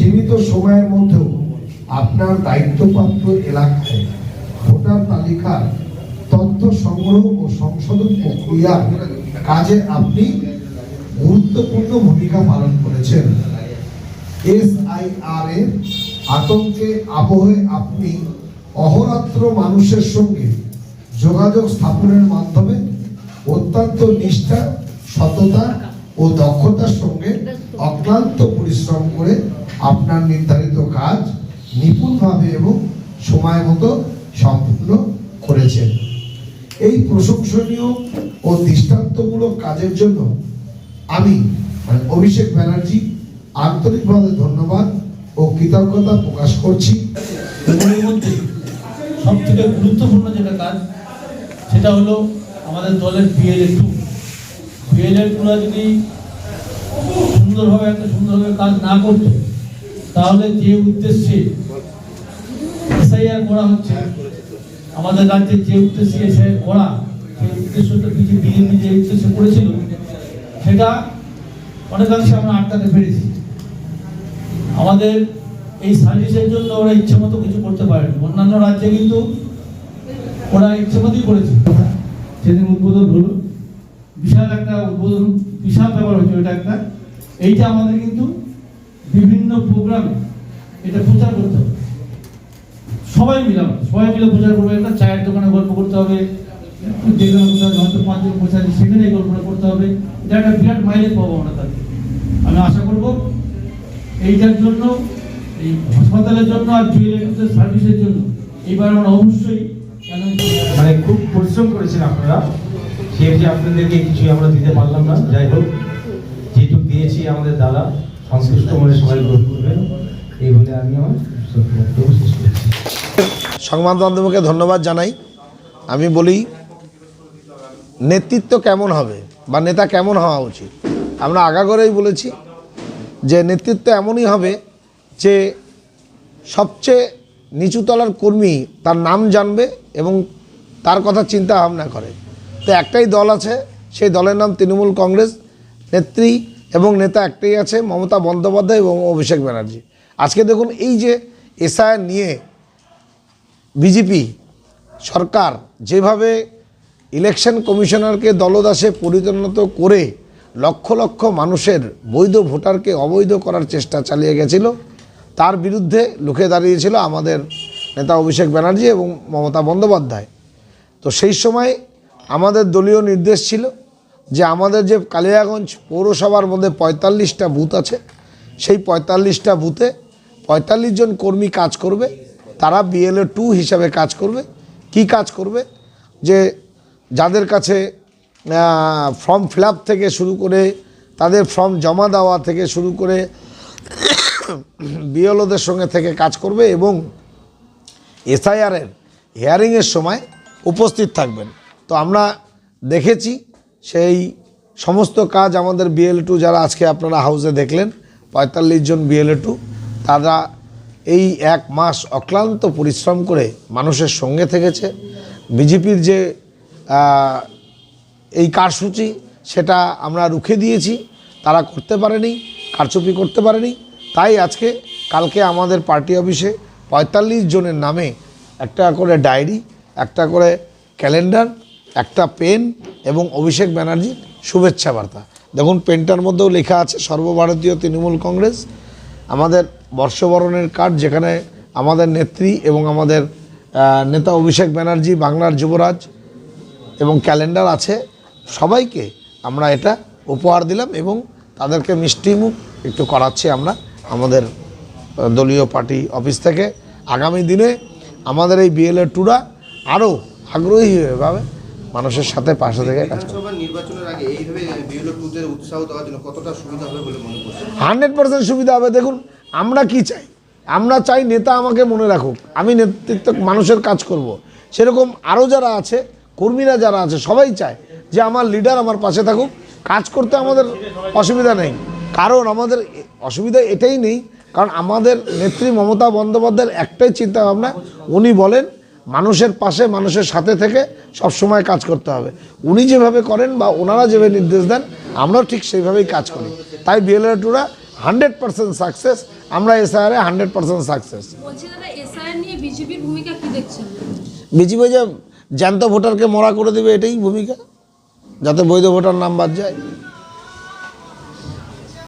সীমিত সময়ের মধ্যেও আপনার দায়িত্বপ্রাপ্ত এলাকায় ভোটার তালিকার তথ্য সংগ্রহ ও সংশোধন প্রক্রিয়ার কাজে আপনি গুরুত্বপূর্ণ ভূমিকা পালন করেছেন। এসআইআর এর আতঙ্কে আবহে আপনি অহরাত্র মানুষের সঙ্গে যোগাযোগ স্থাপনের মাধ্যমে অত্যন্ত নিষ্ঠা, সততা ও দক্ষতার সঙ্গে অক্লান্ত পরিশ্রম করে আপনার নির্ধারিত কাজ নিপুণভাবে এবং সময় মতো সম্পূর্ণ করেছেন। এই প্রশংসনীয় ও দৃষ্টান্তমূলক কাজের জন্য আমি মানে অভিষেক ব্যানার্জি, আন্তরিকভাবে ধন্যবাদ ও কৃতজ্ঞতা প্রকাশ করছি। সব থেকে গুরুত্বপূর্ণ যেটা কাজ, সেটা হলো আমাদের দলের বিএলএ টু বিএলএ টুরা যদি সুন্দরভাবে একটা সুন্দরভাবে কাজ না করতো, তাহলে যে উদ্দেশ্যে এসআইআর করা হচ্ছে, আমাদের রাজ্যের যে উদ্দেশ্যে এসআইআর করা, সেই উদ্দেশ্যটা কিছু বিজেপি যে উদ্দেশ্য করেছিল, সেটা অনেকাংশে আমরা আটকাতে পেরেছি। আমাদের এই সার্ভিসের জন্য ওরা ইচ্ছে মতো কিছু করতে পারেনি। অন্যান্য রাজ্যে কিন্তু ওরা ইচ্ছে মতোই করেছে। সেদিন উদ্বোধন হলো। বিশাল একটা উদ্বোধন, বিশাল ব্যাপার হচ্ছে ওইটা একটা। এইটা আমাদের কিন্তু বিভিন্ন প্রোগ্রামে এটা প্রচার করতে হবে। সবাই মিলে সবাই মিলে প্রচার করবে। একটা চায়ের দোকানে গল্প করতে হবে কোথাও হয়তো পাঁচজন বসে সেখানে গল্পটা করতে হবে। এটা একটা বিরাট মাইলেজ পাবো আমরা তাকে। আমি আশা করব এইটার জন্য, এই হাসপাতালের জন্য আর জুয়েলারি সার্ভিসের জন্য এইবার আমরা অবশ্যই মানে খুব পরিশ্রম করেছেন আপনারা। সেহেতু আপনাদেরকে কিছুই আমরা দিতে পারলাম না। যাই হোক যেটুকু দিয়েছি আমাদের দাদা সংশ্লিষ্ট মনে সবাই গ্রহণ করবেন। এই বলে আমি সংবাদ মাধ্যমকে ধন্যবাদ জানাই। আমি বলি, নেতৃত্ব কেমন হবে বা নেতা কেমন হওয়া উচিত? আমরা আগাগোড়াই বলেছি যে নেতৃত্ব এমনই হবে যে সবচেয়ে নিচুতলার কর্মী তার নাম জানবে এবং তার কথা চিন্তা ভাবনা করে। তো একটাই দল আছে, সেই দলের নাম তৃণমূল কংগ্রেস নেত্রী এবং নেতা একটাই আছে, মমতা বন্দ্যোপাধ্যায় এবং অভিষেক ব্যানার্জি। আজকে দেখুন এই যে এসআইআর নিয়ে বিজেপি সরকার যেভাবে ইলেকশন কমিশনারকে দলদাসে পরিণত করে লক্ষ লক্ষ মানুষের বৈধ ভোটারকে অবৈধ করার চেষ্টা চালিয়ে গেছিল, তার বিরুদ্ধে লুকে দাঁড়িয়েছিল আমাদের নেতা অভিষেক ব্যানার্জি এবং মমতা বন্দ্যোপাধ্যায়। তো সেই সময় আমাদের দলীয় নির্দেশ ছিল যে আমাদের যে কালিয়াগঞ্জ পৌরসভার মধ্যে পঁয়তাল্লিশটা বুথ আছে, সেই পঁয়তাল্লিশটা বুথে পঁয়তাল্লিশ জন কর্মী কাজ করবে। তারা বিএলএ টু হিসাবে কাজ করবে। কি কাজ করবে? যে যাদের কাছে ফর্ম ফিল থেকে শুরু করে, তাদের ফর্ম জমা দেওয়া থেকে শুরু করে বিএলওদের সঙ্গে থেকে কাজ করবে এবং এসআইআরের হিয়ারিংয়ের সময় উপস্থিত থাকবেন। তো আমরা দেখেছি সেই সমস্ত কাজ আমাদের বিএল টু যারা আজকে আপনারা হাউসে দেখলেন, পঁয়তাল্লিশ জন বিএলএ টু তারা এই এক মাস অক্লান্ত পরিশ্রম করে মানুষের সঙ্গে থেকেছে। বিজেপির যে এই কারসূচি, সেটা আমরা রুখে দিয়েছি। তারা করতে পারেনি, কারচুপি করতে পারেনি। তাই আজকে কালকে আমাদের পার্টি অফিসে পঁয়তাল্লিশ জনের নামে একটা করে ডায়েরি, একটা করে ক্যালেন্ডার একটা পেন এবং অভিষেক ব্যানার্জির শুভেচ্ছা বার্তা। দেখুন, পেনটার মধ্যেও লেখা আছে, সর্বভারতীয় তৃণমূল কংগ্রেস। আমাদের বর্ষবরণের কার্ড যেখানে আমাদের নেত্রী এবং আমাদের নেতা অভিষেক ব্যানার্জি, বাংলার যুবরাজ এবং ক্যালেন্ডার আছে। সবাইকে আমরা এটা উপহার দিলাম এবং তাদেরকে মিষ্টি মুখ একটু করাচ্ছি আমরা আমাদের দলীয় পার্টি অফিস থেকে। আগামী দিনে আমাদের এই বিএলএ টুরা আরও আগ্রহী ভাবে মানুষের সাথে পাশে থেকে কাজ হান্ড্রেড পার্সেন্ট সুবিধা হবে। দেখুন আমরা কি চাই? আমরা চাই নেতা আমাকে মনে রাখুক। আমি নেতৃত্ব মানুষের কাজ করব। সেরকম আরও যারা আছে কর্মীরা যারা আছে সবাই চায় যে আমার লিডার আমার পাশে থাকুক। কাজ করতে আমাদের অসুবিধা নেই। কারণ আমাদের অসুবিধা এটাই নেই। কারণ আমাদের নেত্রী মমতা বন্দ্যোপাধ্যায়ের একটাই চিন্তা ভাবনা উনি বলেন মানুষের পাশে মানুষের সাথে থেকে সব সময় কাজ করতে হবে। উনি যেভাবে করেন বা ওনারা যেভাবে নির্দেশ দেন আমরাও ঠিক সেইভাবেই কাজ করি। তাই বিএলএ টুরা হান্ড্রেড পার্সেন্ট সাকসেস আমরা এসআইআরে হান্ড্রেড পার্সেন্ট সাকসেস। বিজেপি যে জ্যান্ত ভোটারকে মরা করে দেবে এটাই ভূমিকা। যাতে বৈধ ভোটার নাম বাদ যায়।